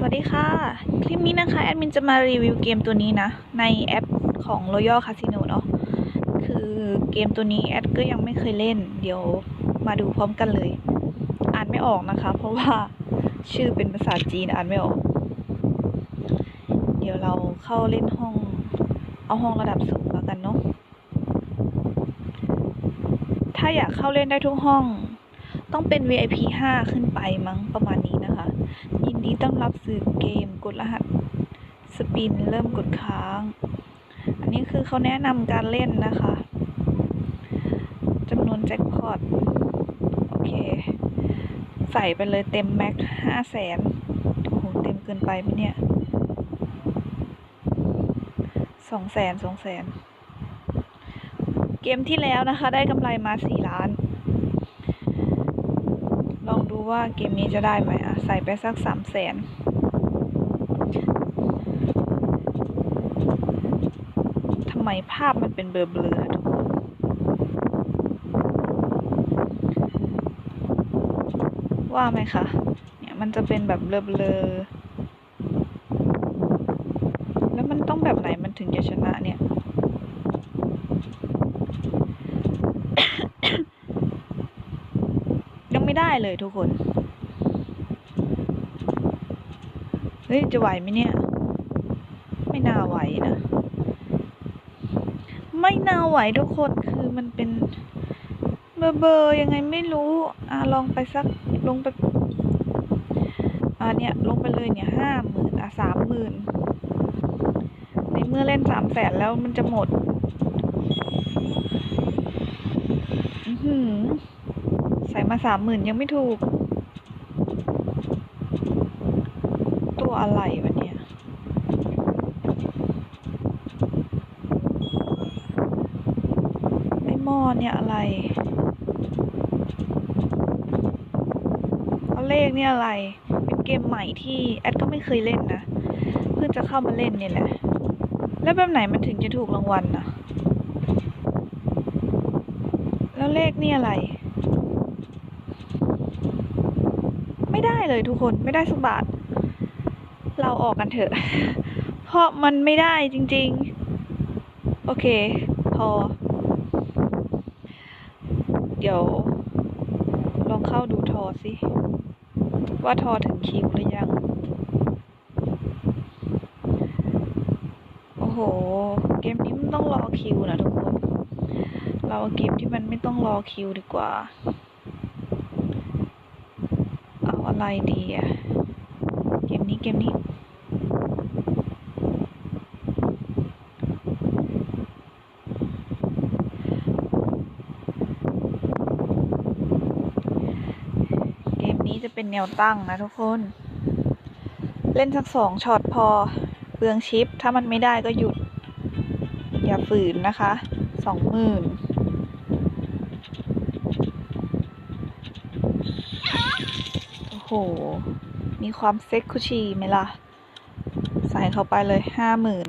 สวัสดีค่ะ คลิปนี้นะคะ แอดมินจะมารีวิวเกมตัวนี้นะ ในแอปของ Royal Casino เนาะคือเกมตัวนี้แอดก็ยังไม่เคยเล่น เดี๋ยวมาดูพร้อมกันเลย อ่านไม่ออกนะคะ เพราะว่าชื่อเป็นภาษาจีนอ่านไม่ออก เดี๋ยวเราเข้าเล่นห้อง เอาห้องระดับสูงแล้วกันเนาะถ้าอยากเข้าเล่นได้ทุกห้อง ต้องเป็น VIP 5 ขึ้นไปมั้งประมาณนี้นะคะ ยินดีต้อนรับสื่อเกมกดรหัสสปินเริ่มกดค้าง อันนี้คือเขาแนะนำการเล่นนะคะจำนวนแจ็คพอต โอเค ใส่ไปเลยเต็มแม็กห้าแสนโอ้โห เต็มเกินไปไหมเนี่ยสองแสนสองแสนเกมที่แล้วนะคะ ได้กำไรมาสี่ล้าน ลองดูว่าเกมนี้จะได้ไหมอะ ใส่ไปสักสามแสนทำไมภาพมันเป็นเบลอๆอทุกคนว่าไหมคะ เนี่ยมันจะเป็นแบบเบลอๆแล้วมันต้องแบบไหนมันถึงจะชนะเนี่ยยังไม่ได้เลยทุกคน เฮ้ย จะไหวไหมเนี่ย ไม่น่าไหวนะ ไม่น่าไหวทุกคนคือมันเป็นเบอร์เบอร์ยังไงไม่รู้อะลองไปสักลงไปอ่าเนี่ยลงไปเลยเนี่ยห้าหมื่นอะสามหมื่นในเมื่อเล่นสามแสนแล้วมันจะหมดอือหือใส่มาสามหมื่นยังไม่ถูก ตัวอะไรวะเนี่ยไอหม้อเนี่ยอะไรเอาเลขเนี่ยอะไร เป็นเกมใหม่ที่แอดก็ไม่เคยเล่นนะ เพิ่งจะเข้ามาเล่นนี่แหละ แล้วแบบไหนมันถึงจะถูกรางวัลนะแล้วเลขนี่อะไร ไม่ได้เลยทุกคนไม่ได้สักบาท เราออกกันเถอะ เพราะมันไม่ได้จริง ๆ โอเค พอ เดี๋ยว ลองเข้าดูทอสิ ว่าทอถึงคิวหรือยัง โอ้โห เกมนี้มันต้องรอคิวนะทุกคน เราเอาเกมที่มันไม่ต้องรอคิวดีกว่า เอาอะไรดีอะเกมนี้เกมนี้ เกมนี้จะ เป็นแนวตั้งนะทุกคน เล่นสักสองช็อตพอเปลืองชิป ถ้ามันไม่ได้ก็หยุด อย่าฝืนนะคะสองหมื่นโอ้โห มีความเซ็กคุชีไหมล่ะ ใส่เข้าไปเลยห้าหมื่น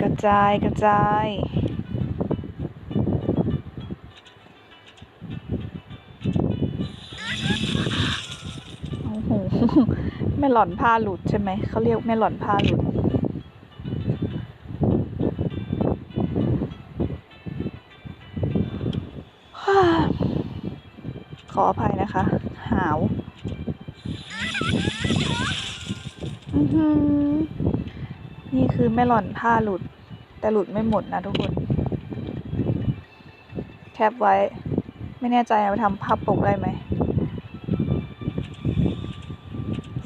กระจายกระจาย แม่หล่อนผ้าหลุดใช่ไหม เขาเรียกแม่หล่อนผ้าหลุด ขออภัยนะคะ หาว นี่คือแม่หล่อนผ้าหลุด แต่หลุดไม่หมดนะทุกคน แคปไว้ ไม่แน่ใจเอาไปทำภาพปกได้ไหม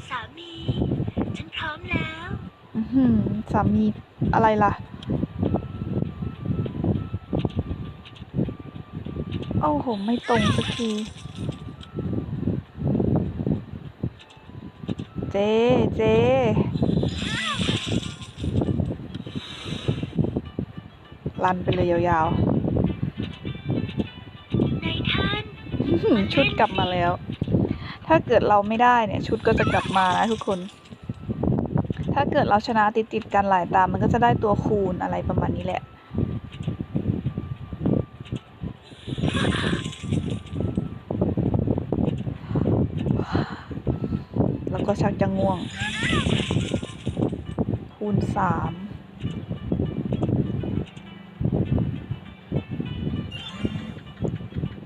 สามี ฉันพร้อมแล้ว อือหือ สามีอะไรล่ะ โอ้โห ไม่ตรงสักที เจ เจลันไปเลยยาวในายท่านๆอื้อหือชุดกลับมาแล้ว ถ้าเกิดเราไม่ได้เนี่ย ชุดก็จะกลับมานะทุกคน ถ้าเกิดเราชนะติดติดกันหลายตา มันก็จะได้ตัวคูณอะไรประมาณนี้แหละ แล้วก็ชักจะง่วง คูณสาม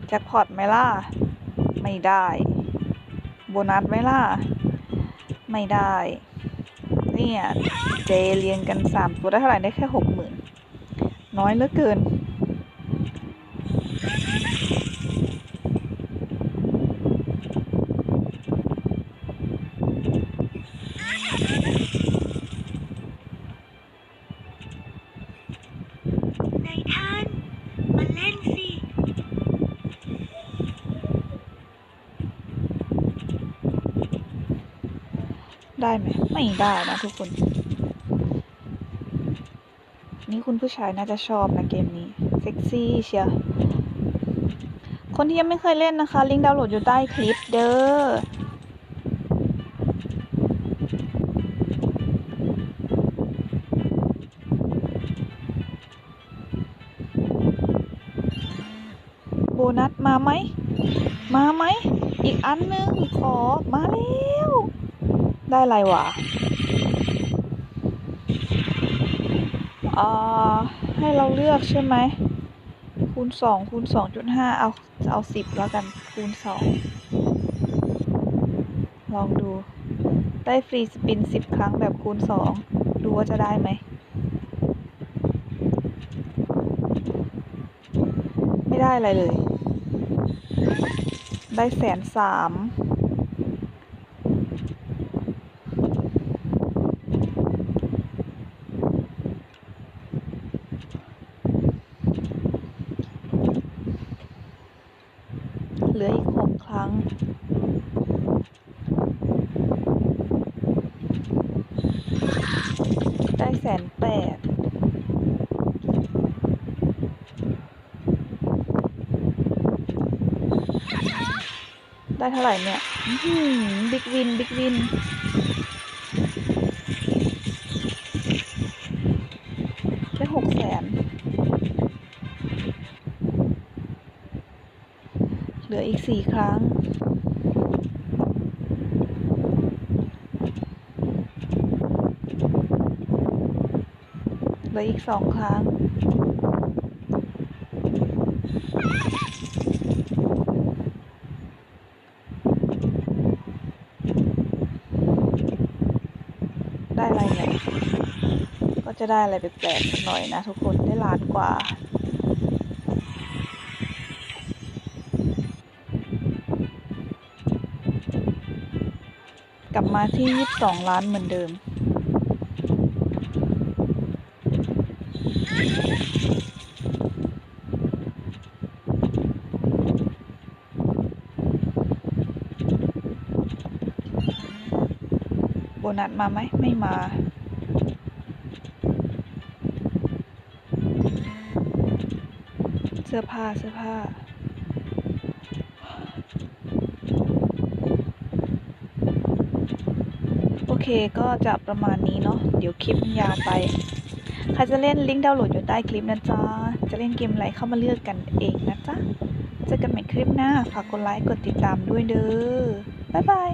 แจ็คพอตไหมล่ะ ไม่ได้ โบนัสไหมล่ะ ไม่ได้ เนี่ย เจเรียนกันสามตัวได้เท่าไหร่ได้แค่หกหมื่นน้อยเหลือเกิน ได้ไหมไม่ได้นะทุกคน นี่คุณผู้ชายน่าจะชอบนะเกมนี้ เซ็กซี่เชียวคนที่ยังไม่เคยเล่นนะคะ ลิงก์ดาวน์โหลดอยู่ใต้คลิปเด้อโบนัสมาไหม มาไหม อีกอันหนึงขอมาแล้ว ได้อะไรวะอ่าให้เราเลือกใช่ไหม คูณสองคูณสองจุดห้าเอาเอาสิบแล้วกันคูณสองลองดู ได้ฟรีสปินสิบครั้งแบบคูณสองดูว่าจะได้ไหม ไม่ได้อะไรเลย ได้แสนสาม เหลืออีกหกครั้ง ได้แสนแปด ได้เท่าไหร่เนี่ยบิ๊กวิน บิ๊กวินได้หกแสน เหลืออีกสี่ครั้งเหลืออีกสองครั้ง ได้อะไรเนี่ย ก็ จะได้อะไรแปลกๆสักหน่อยนะทุกคนได้ล้านกว่า กลับมาที่ยี่สิบสองล้านเหมือนเดิม โบนัสมาไหมไม่มา สื้อผ้าเสื้อผ้า โอเคก็จะประมาณนี้เนาะเดี๋ยวคลิปมันยาวไป ใครจะเล่นลิงก์ดาวน์โหลดอยู่ใต้คลิปนะจ๊ะ จะเล่นเกมอะไรเข้ามาเลือกกันเองนะจ๊ะ เจอกันใหม่คลิปหน้า ฝากกดไลค์กดติดตามด้วยเด้อ บ๊ายบาย